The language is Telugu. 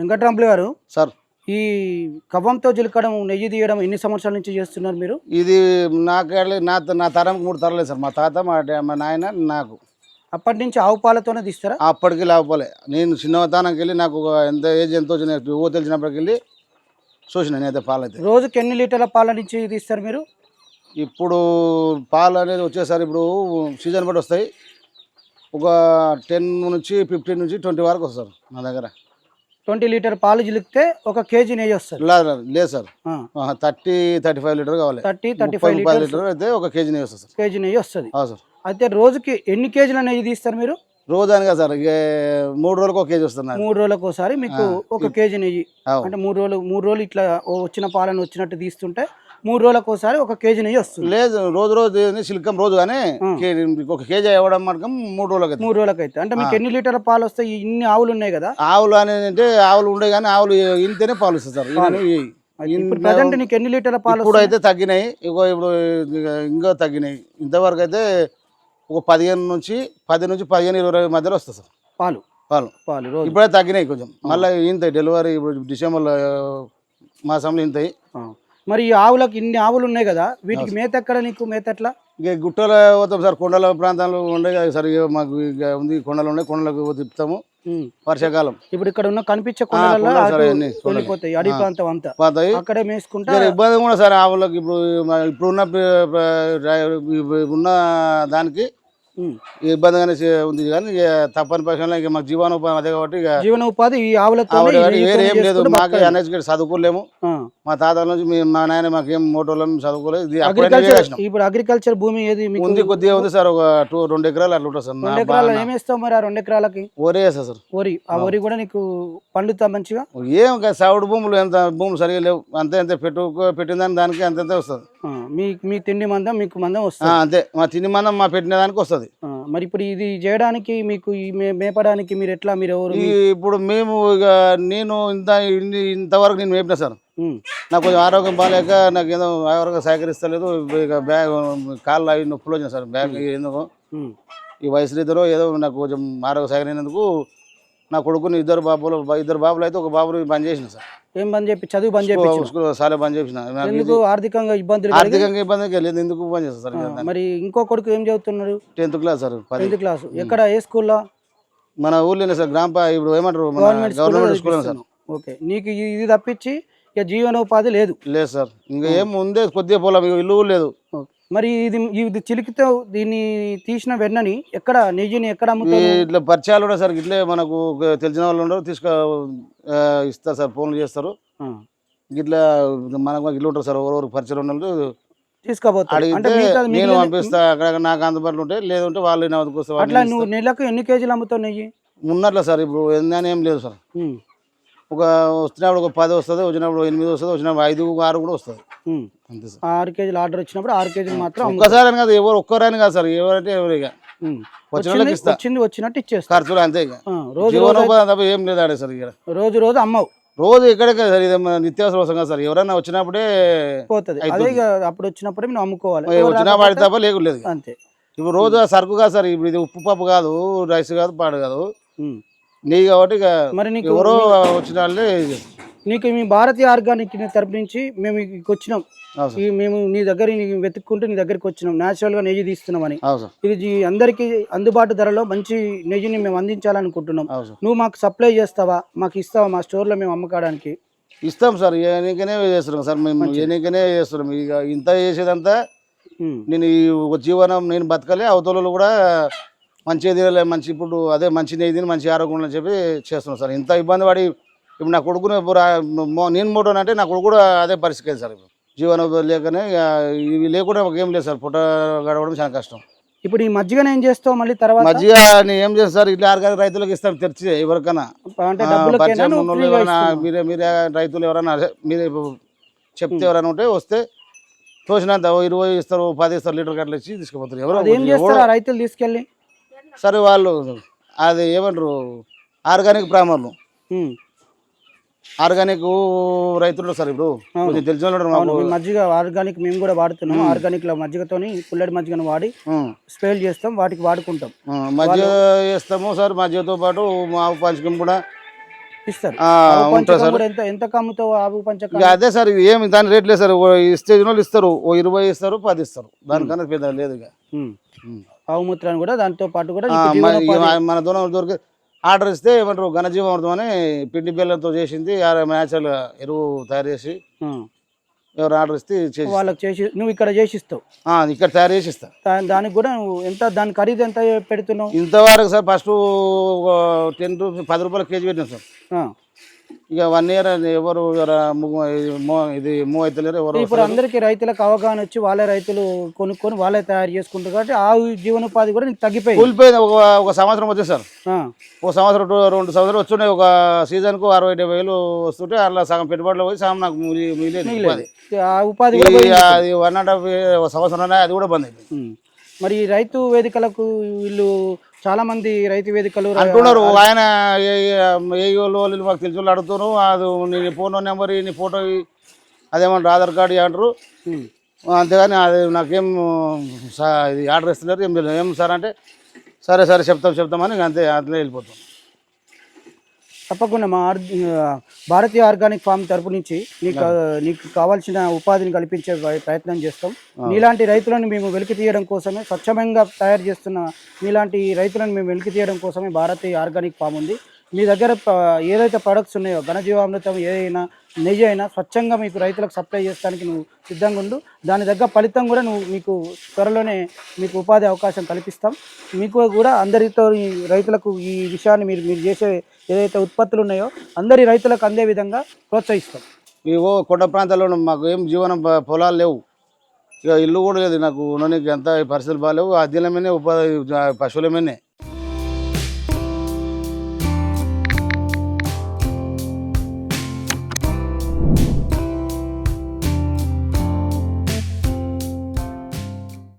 వెంకట్రాంపులు గారు సార్. ఈ కవ్వంతో చిలకడం నెయ్యి తీయడం ఎన్ని సంవత్సరాల నుంచి చేస్తున్నారు మీరు? ఇది నాకెళ్ళి నా నా తరంకి మూడు తరలేదు సార్. మా తాత మా నాయన నాకు. అప్పటి నుంచి ఆవు పాలతోనే తీస్తారా? అప్పటికి లేకపోలే నేను చిన్నతనంకి వెళ్ళి నాకు ఎంత ఏజ్ ఎంత వచ్చిన ఊ తెలిసినప్పటికి వెళ్ళి చూసిన నేనైతే పాలైతే. రోజుకి ఎన్ని లీటర్ల పాల నుంచి తీస్తారు మీరు? ఇప్పుడు పాలు అనేది వచ్చేసరి ఇప్పుడు సీజన్ బట్టి వస్తాయి. ఒక టెన్ నుంచి ఫిఫ్టీన్ నుంచి ట్వంటీ వరకు వస్తారు నా దగ్గర. ట్వంటీ లీటర్ పాలు చిలికితే ఒక కేజీ నెయ్యి వస్తుంది. లేదు లేదు, sir. Thirty thirty five litre కావాలి. Thirty thirty five litres litre అయితే ఒక కేజీ నెయ్యి వస్తుంది కేజీ నెయ్యి వస్తుంది. సార్. అయితే రోజుకి ఎన్ని కేజీల నెయ్యి తీస్తారు మీరు? రోజు అనగా సార్ మూడు రోజులకు ఒక కేజీ వస్తుంది నాకు. మూడు రోజులకు ఒకసారి మీకు ఒక కేజీ నెయ్యి. అంటే మూడు రోజులు మూడు రోజులు ఇట్లా వచ్చిన పాలను వచ్చినట్టు తీస్తుంటే మూడు రోజులకు ఒకసారి ఒక కేజీ నెయ్యి వస్తుంది. లేదు రోజు రోజు సిల్కం రోజు కానీ ఒక కేజీ ఇవ్వడం మటకం మూడు రోజులకి. మూడు రోజులకు అయితే అంటే మీకు. ఎన్ని లీటర్ల పాలు వస్తాయి? ఇన్ని ఆవులు ఉన్నాయి కదా? ఆవులు అనేది అంటే ఆవులు ఉండే కానీ ఆవులు ఇంతేనే పాలు ఇస్తాయి సార్. ప్రజెంట్ నీకు ఎన్ని లీటర్ల పాలు ఇప్పుడు? అయితే తగ్గినాయి. ఇగో ఇప్పుడు ఇక తగ్గినాయి. ఇంతవరకు అయితే ఒక పదిహేను నుంచి పది నుంచి పదిహేను ఇరవై మధ్యలో వస్తుంది సార్. పాలు. పాలు. పాలు ఇప్పుడే తగ్గినాయి కొంచెం. మళ్ళీ ఇంత డెలివరీ ఇప్పుడు డిసెంబర్లో మాసంలో ఇంతాయి. మరి ఈ ఆవులకు ఇన్ని ఆవులు ఉన్నాయి కదా వీటికి మేత ఎక్కడ నీకు మేత ఎట్లా ఇక గుట్టలో పోతాం సార్ కొండల ప్రాంతాలు ఉండే కదా సార్ మాకు ఉంది కొండలు ఉన్నాయి కొండలకు తిప్పుతాము. వర్షాకాలం ఇప్పుడు ఇక్కడ ఉన్న కనిపించే. వెళ్ళిపోతాయి అడవి. ప్రాంతం అంతా అక్కడే మేసుకుంటా జర ఇబ్బంది కూడా సార్ ఆవులకు ఇప్పుడు ఇప్పుడున్న ఉన్న దానికి. ఇబ్బందిగానే ఉంది కానీ ఇక తప్పని పక్షంలో ఇక మాకు జీవనోపాధి అదే కాబట్టి ఇక జీవనోపాధి వేరే ఏం లేదు. మాకు ఎన్హెచ్కేట్ చదువుకోలేము. మా తాతల నుంచి మేము మా నాయన మాకేం మోటోలో చదువుకోలేదు. ఇప్పుడు అగ్రికల్చర్ భూమి ఏది ఉంది కొద్దిగా ఉంది సార్ ఒక టూ రెండు ఎకరాలు అట్లా ఉంటుంది సార్. ఎకరాలు ఏమేస్తావు మరి ఆ రెండు ఎకరాలకి? ఒరే వేస్తా సార్. వరి. ఆ వరి కూడా నీకు పండుతా మంచిగా? ఏం సాగుడు భూములు ఎంత భూములు సరిగా లేవు. అంతే అంతే పెట్టు పెట్టిన దాని దానికి అంత అంతే వస్తుంది. మీ మీ తిండి మందం మీకు మందం వస్తుంది. అంతే. మా తిని మందం మా పెట్టిన దానికి వస్తుంది. మరి ఇప్పుడు ఇది చేయడానికి మీకు ఈ మే- మేపడానికి మీరు ఎట్లా? మీరు ఎవరు? ఈ ఇప్పుడు మేము ఇక నేను ఇంత ఇన్ని- ఇంతవరకు నేను మేపిన సార్. ఉమ్, నాకు కొంచెం ఆరోగ్యం బాగాలేక నాకు ఏదో ఆరోగ్యం సహకరిస్తలేదు. ఇక బ్యాగ్ కాళ్ళు అవి నొప్పులు వచ్చినాయి సార్. బ్యాగ్ ఎందుకు. ఉమ్, ఈ వయసు రీతిలో ఏదో నాకు కొంచెం ఆరోగ్య సహకరించినందుకు నా కొడుకుని ఇద్దరు బాబులు ఇద్దరు బాబులు అయితే ఒక బాబుని బంద్ చేసిన సార్. ఏం బంద్ చెప్పి చదువు బంద్ స్కూల్ సాలే బంద్ చేసిన ఎందుకు ఆర్థికంగా ఇబ్బందులు కలిగి- ఆర్థికంగా ఇబ్బంది లేదు. ఎందుకు బంద్ ఆ, మరి ఇంకో కొడుకు ఏం చదువుతున్నాడు? Tenth class sir tenth class. ఎక్కడ? ఏ స్కూల్లో? మన ఊర్లోనే సార్ గ్రామ ఇప్పుడు ఏమంటారు? Government school sir? ఓకే. నీకు ఇది తప్పించి ఇక జీవనోపాధి లేదు. లేదు సార్. ఇంకా ఏం ముందే కొద్దిగా పొలం. ఇల్లు లేదు. ఓకే. మరి ఇది ఇది చిలికితో దీన్ని తీసిన వెన్నని ఎక్కడ నెయ్యిని ఎక్కడ అమ్ముతారు? ఇట్లా పరిచయాలు కూడా సార్ ఇట్లే మనకు తెలిసిన వాళ్ళు ఉండరు తీసుకు ఇస్తారు సార్ ఫోన్లు చేస్తారు. ఇట్లా మనకు ఇల్లు ఉంటారు సార్ ఎవరెవరు పరిచయం అడిగితే మిగతా నేను పంపిస్తా అక్కడ నాకు అందుబాటులో ఉంటే లేదంటే వాళ్ళు వస్తే అట్లా నువ్వు నెలకు ఎన్ని కేజీలు అమ్ముతావు నెయ్యి? ఉన్నట్ల సార్ ఇప్పుడు ఏందని ఏం లేదు సార్. ఒక వచ్చినప్పుడు ఒక పది వస్తుంది వచ్చినప్పుడు ఎనిమిది వస్తుంది వచ్చినప్పుడు ఐదు ఆరు కూడా వస్తుంది ఆరు కేజీలు ఆర్డర్ వచ్చినప్పుడు ఆరు కేజీలు మాత్రం. ఒక్కసారి అని కాదు ఎవరు ఒక్కరని కాదు సార్ ఎవరంటే ఎవరు ఇక వచ్చింది వచ్చినట్టు ఇచ్చేస్తా ఖర్చులు అంతే ఇక. రోజు తప్ప ఏం లేదు సార్ ఇక్కడ. రోజు రోజు అమ్మవు. రోజు ఇక్కడే కదా సార్ ఇది నిత్యావసర అవసరం కదా సార్. ఎవరైనా వచ్చినప్పుడే పోతుంది. అదే అప్పుడు వచ్చినప్పుడే నువ్వు అమ్ముకోవాలి. వచ్చినా వాడి తప్ప లేకులేదు. అంతే. ఇప్పుడు రోజు సరుకు కాదు సార్ ఇప్పుడు ఇది ఉప్పు పప్పు కాదు రైస్ కాదు పాడు కాదు. నెయ్యి కాబట్టి ఇక మరి నీకు ఎవరో వచ్చిన వాళ్ళే. నీకు మీ భారతీయ ఆర్గానిక్ తరపు నుంచి మేము ఇక్కడికి వచ్చినాం. ఈ మేము నీ దగ్గర వెతుక్కుంటూ నీ దగ్గరికి వచ్చినాం. న్యాచురల్గా నెయ్యి తీస్తున్నామని. ఇది అందరికీ అందుబాటు ధరలో మంచి నెయ్యిని మేము అందించాలనుకుంటున్నాం. నువ్వు మాకు సప్లై చేస్తావా? మాకు ఇస్తావా? మా స్టోర్లో మేము అమ్మకాడానికి. ఇస్తాం సార్. ఎన్నికనే చేస్తున్నాం సార్. మేము ఎన్నికనే చేస్తున్నాం. ఇక ఇంత చేసేదంతా. నేను ఈ జీవనం నేను బతకలే. అవతలలో కూడా మంచిగా తినలే. మంచి ఇప్పుడు అదే మంచి నెయ్యి తిని మంచి ఆరోగ్యం ఉండాలని చెప్పి చేస్తున్నాం సార్. ఇంత ఇబ్బంది పడి ఇప్పుడు నా కొడుకుని నేను మోటోన్ అంటే నా కొడుకు కూడా అదే పరిస్థితి సార్ ఇప్పుడు. జీవనోపాధి లేకనే ఇవి లేకుండా ఒక ఏం లేదు సార్. పుట్ట గడవడం చాలా కష్టం. ఇప్పుడు ఈ మజ్జిగను ఏం చేస్తావు మళ్ళీ తర్వాత? నేను ఏం చేస్తాను సార్? ఇట్లా ఆర్గానిక్ రైతులకు ఇస్తాం తెరిచి ఎవరికైనా? మీరే మీరే రైతులు ఎవరైనా మీరే చెప్తే ఎవరైనా ఉంటే వస్తే తోచినంత ఇరవై ఇస్తారు పది ఇస్తారు లీటర్ గట్ల ఇచ్చి తీసుకుపోతారు. ఎవరో. చేస్తారు రైతులు తీసుకెళ్ళి? సరే వాళ్ళు అది ఏమంటారు? ఆర్గానిక్ ప్రామర్లు. ఆర్గానిక్ రైతులు సార్ ఇప్పుడు. కొంచెం తెలిసిన వాళ్ళు అవును మజ్జిగ ఆర్గానిక్ మేము కూడా వాడుతున్నాం ఆర్గానిక్లో మజ్జిగతోని పుల్లడి మజ్జిగను వాడి ఉం. స్ప్రేలు చేస్తాం వాటికి వాడుకుంటాం. ఉం. మధ్య వేస్తాము సార్ మధ్యతో పాటు మా పంచకం కూడా. ఇస్తారు. ఆ, ఆవు ఉంటుంది పంచకం సార్. కూడా ఎంత ఎంత కమ్ముతావు ఆవు పంచకం? ఇక అదే సార్ ఏమి దాని రేట్ లేదు సార్. ఓ ఇస్తే వాళ్ళు ఇస్తారు ఓ ఇరవై ఇస్తారు పది ఇస్తారు. దానికన్నా పెద్ద లేదు ఇక. ఆవు మూత్రాన్ని కూడా దాంతో పాటు కూడా ఆ, నీకు మన జీవనోపాధి- ఇక మన దూరం దొరికి ఆర్డర్ ఇస్తే ఏమంటారు? ఘనజీవామృతం అని పిండి బెల్లంతో చేసింది న్యాచురల్ ఎరువు తయారు చేసి. ఎవరు ఆర్డర్ ఇస్తే చేసి వాళ్ళకి చేసి నువ్వు ఇక్కడ చేసి ఇస్తావు. ఆ, ఇక్కడ తయారు చేసి ఇస్తా దానికి కూడా నువ్వు ఎంత దాని ఖరీదు ఎంత పెడుతున్నావు? ఇంతవరకు సార్ ఫస్ట్ టెన్ రూపీస్ పది రూపాయల కేజీ పెట్టినాం సార్. ఇక వన్ ఇయర్ ఎవరు ఇది మూవ్ అవుతలేరు ఎవరు ఇప్పుడు అందరికీ రైతులకు అవగాహన వచ్చి వాళ్ళే రైతులు కొనుక్కొని వాళ్ళే తయారు చేసుకుంటారు కాబట్టి ఆవు జీవనోపాధి కూడా నీకు తగ్గిపోయింది కూలిపోయింది ఒక ఒక సంవత్సరం వచ్చేది సార్ ఆ. ఒక సంవత్సరం రెండు సంవత్సరాలు వస్తున్నాయి ఒక సీజన్కు అరవై డెబ్బై వేలు వస్తుంటే అలా సగం పెట్టుబడిలో పోయి సగం నాకు మిగిలేదు ఉపాధి. ఆ. అది వన్ అండ్ హాఫ్ ఒక సంవత్సరం అది కూడా బంద్ అయిపోయింది. మరి రైతు వేదికలకు వీళ్ళు చాలా మంది రైతు వేదికలు అంటున్నారు ఆయన ఏ ఏ వాళ్ళు మాకు తెలిసి వాళ్ళు అడుగుతున్నారు అది నీ ఫోన్ నెంబర్ నీ ఫోటో అదేమంటారు ఆధార్ కార్డు అంటారు. అంతేగాని అది నాకేం ఇది ఆర్డర్ ఇస్తున్నారు ఏం సార్ అంటే సరే సరే చెప్తాం చెప్తామని అంతే అట్లే వెళ్ళిపోతాం. తప్పకుండా మా ఆర్- భారతీయ ఆర్గానిక్ ఫామ్ తరపు నుంచి నీకు నీకు కావాల్సిన ఉపాధిని కల్పించే ప్ర- ప్రయత్నం చేస్తాం. నీలాంటి రైతులను మేము వెలికి తీయడం కోసమే స్వచ్ఛంగా తయారు చేస్తున్న మీలాంటి రైతులను మేము వెలికి తీయడం కోసమే భారతీయ ఆర్గానిక్ ఫామ్ ఉంది. మీ దగ్గర ఏదైతే ప్రొడక్ట్స్ ఉన్నాయో ఘనజీవామృతం ఏదైనా నెయ్యి అయినా స్వచ్ఛంగా మీకు రైతులకు సప్లై చేయడానికి నువ్వు సిద్ధంగా ఉండు. దాని దగ్గర ఫలితం కూడా నువ్వు మీకు త్వరలోనే మీకు ఉపాధి అవకాశం కల్పిస్తాం. మీకు కూడా అందరితో ఈ రైతులకు ఈ విషయాన్ని మీరు మీరు చేసే ఏదైతే ఉత్పత్తులు ఉన్నాయో అందరి రైతులకు అందే విధంగా ప్రోత్సహిస్తాం. ఇవో కొండ ప్రాంతాల్లో మాకు ఏం జీవనం పొలాలు లేవు. ఇక ఇల్లు కూడా లేదు నాకు. ఉండడానికి ఎంత పరిస్థితులు బాగాలేవు ఆ దినమేనే ఉపాధి పశువుల మీదనే.